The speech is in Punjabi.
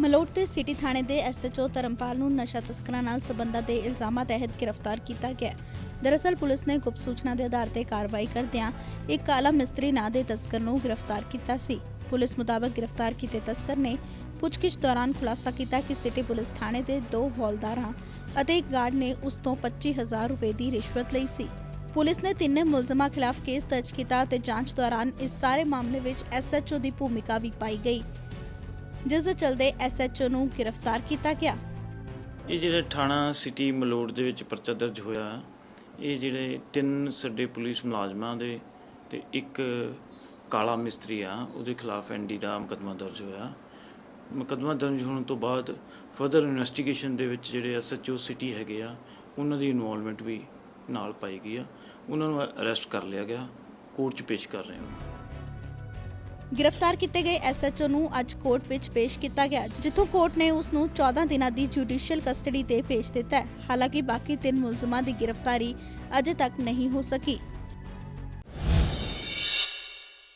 ਮਲੋਟ ਦੇ ਸਿਟੀ ਥਾਣੇ ਦੇ ਐਸਐਚਓ ਧਰਮਪਾਲ ਨੂੰ ਨਸ਼ਾ ਤਸਕਰਾਂ ਨਾਲ ਸਬੰਧਾਂ ਦੇ ਇਲਜ਼ਾਮਾਂ ਤਹਿਤ ਗ੍ਰਿਫਤਾਰ ਕੀਤਾ ਗਿਆ। ਦਰਅਸਲ ਪੁਲਿਸ ਨੇ ਗੁਪਤ ਸੂਚਨਾ ਦੇ ਆਧਾਰ ਤੇ ਕਾਰਵਾਈ ਕਰਦਿਆਂ ਇੱਕ ਕਾਲਾ ਮਿਸਤਰੀ ਨਾਂ ਦੇ ਤਸਕਰ ਨੂੰ ਗ੍ਰਿਫਤਾਰ ਕੀਤਾ ਸੀ। ਪੁਲਿਸ ਮੁਤਾਬਕ ਗ੍ਰਿਫਤਾਰ ਕੀਤੇ ਤਸਕਰ ਨੇ ਪੁੱਛਗਿੱਛ ਦੌਰਾਨ ਖੁਲਾਸਾ ਕੀਤਾ ਕਿ ਸਿਟੀ ਪੁਲਿਸ ਥਾਣੇ ਦੇ ਦੋ ਹੌਲਦਾਰਾਂ ਅਤੇ ਇੱਕ ਗਾਰਡ ਨੇ ਉਸ ਤੋਂ 25000 ਰੁਪਏ ਦੀ ਰਿਸ਼ਵਤ ਲਈ ਸੀ। ਪੁਲਿਸ ਨੇ ਤਿੰਨੇ ਮੁਲਜ਼ਮਾਂ ਖਿਲਾਫ ਕੇਸ ਦਰਜ ਕੀਤਾ ਤੇ ਜਾਂਚ ਦੌਰਾਨ ਇਸ ਸਾਰੇ ਮਾਮਲੇ ਵਿੱਚ ਐਸਐਚਓ ਦੀ ਭੂਮਿਕਾ ਵੀ ਪਾਈ ਗਈ। ਜਿਸ ਦੇ ਚਲਦੇ ਐਸਐਚਓ ਨੂੰ ਗ੍ਰਿਫਤਾਰ ਕੀਤਾ ਗਿਆ। ਇਹ ਜਿਹੜਾ ਥਾਣਾ ਸਿਟੀ ਮਲੋੜ ਦੇ ਵਿੱਚ ਪਰਚਾ ਦਰਜ ਹੋਇਆ, ਇਹ ਜਿਹੜੇ ਤਿੰਨ ਸਾਡੇ ਪੁਲਿਸ ਮੁਲਾਜ਼ਮਾਂ ਦੇ ਤੇ ਇੱਕ ਕਾਲਾ ਮਿਸਤਰੀ ਆ, ਉਹਦੇ ਖਿਲਾਫ ਐਨਡੀ ਦਾ ਮੁਕੱਦਮਾ ਦਰਜ ਹੋਇਆ। ਮੁਕੱਦਮਾ ਦਰਜ ਹੋਣ ਤੋਂ ਬਾਅਦ ਫਰਦਰ ਇਨਵੈਸਟੀਗੇਸ਼ਨ ਦੇ ਵਿੱਚ ਜਿਹੜੇ ਐਸਐਚਓ ਸਿਟੀ ਹੈਗੇ ਆ, ਉਹਨਾਂ ਦੀ ਇਨਵੋਲਵਮੈਂਟ ਵੀ ਨਾਲ ਪਾਈ ਗਈ ਆ। ਉਹਨਾਂ ਨੂੰ ਅਰੈਸਟ ਕਰ ਲਿਆ ਗਿਆ ਕੋਰਟ 'ਚ ਪੇਸ਼ ਕਰ ਰਹੇ ਹਾਂ ਗ੍ਰਿਫਤਾਰ ਕੀਤੇ ਗਏ ਐਸਐਚਓ ਨੂੰ ਅੱਜ ਕੋਰਟ ਵਿੱਚ ਪੇਸ਼ ਕੀਤਾ ਗਿਆ, ਜਿੱਥੋਂ ਕੋਰਟ ਨੇ ਉਸ ਨੂੰ 14 ਦਿਨਾਂ ਦੀ ਜੁਡੀਸ਼ੀਅਲ ਕਸਟਡੀ ਤੇ ਭੇਜ ਦਿੱਤਾ ਹੈ। ਹਾਲਾਂਕਿ ਬਾਕੀ ਤਿੰਨ ਮੁਲਜ਼ਮਾਂ ਦੀ ਗ੍ਰਿਫਤਾਰੀ ਅਜੇ ਤੱਕ ਨਹੀਂ ਹੋ ਸਕੀ।